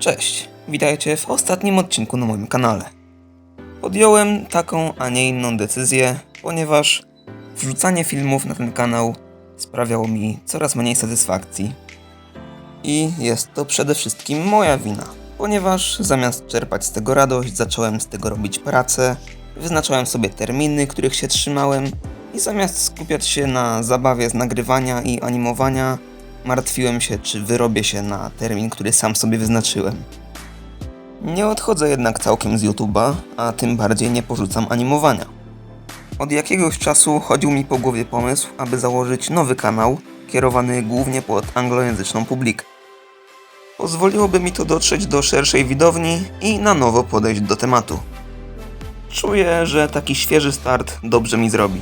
Cześć, witajcie w ostatnim odcinku na moim kanale. Podjąłem taką, a nie inną decyzję, ponieważ wrzucanie filmów na ten kanał sprawiało mi coraz mniej satysfakcji. I jest to przede wszystkim moja wina, ponieważ zamiast czerpać z tego radość, zacząłem z tego robić pracę, wyznaczałem sobie terminy, których się trzymałem i zamiast skupiać się na zabawie z nagrywania i animowania, martwiłem się, czy wyrobię się na termin, który sam sobie wyznaczyłem. Nie odchodzę jednak całkiem z YouTube'a, a tym bardziej nie porzucam animowania. Od jakiegoś czasu chodził mi po głowie pomysł, aby założyć nowy kanał, kierowany głównie pod anglojęzyczną publikę. Pozwoliłoby mi to dotrzeć do szerszej widowni i na nowo podejść do tematu. Czuję, że taki świeży start dobrze mi zrobi.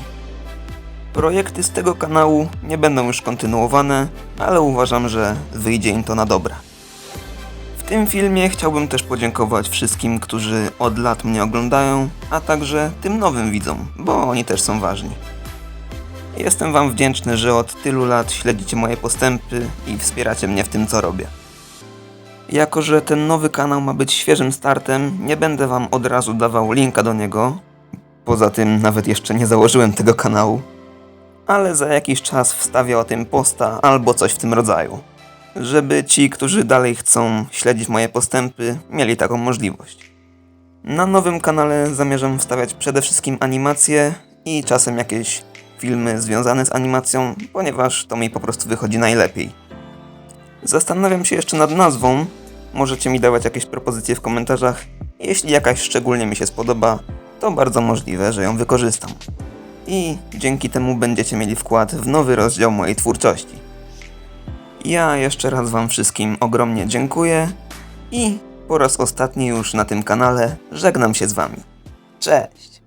Projekty z tego kanału nie będą już kontynuowane, ale uważam, że wyjdzie im to na dobre. W tym filmie chciałbym też podziękować wszystkim, którzy od lat mnie oglądają, a także tym nowym widzom, bo oni też są ważni. Jestem Wam wdzięczny, że od tylu lat śledzicie moje postępy i wspieracie mnie w tym, co robię. Jako, że ten nowy kanał ma być świeżym startem, nie będę Wam od razu dawał linka do niego. Poza tym, nawet jeszcze nie założyłem tego kanału ale za jakiś czas wstawię o tym posta albo coś w tym rodzaju. Żeby ci, którzy dalej chcą śledzić moje postępy, mieli taką możliwość. Na nowym kanale zamierzam wstawiać przede wszystkim animacje i czasem jakieś filmy związane z animacją, ponieważ to mi po prostu wychodzi najlepiej. Zastanawiam się jeszcze nad nazwą. Możecie mi dawać jakieś propozycje w komentarzach. Jeśli jakaś szczególnie mi się spodoba, to bardzo możliwe, że ją wykorzystam i dzięki temu będziecie mieli wkład w nowy rozdział mojej twórczości. Ja jeszcze raz Wam wszystkim ogromnie dziękuję i po raz ostatni już na tym kanale żegnam się z Wami. Cześć!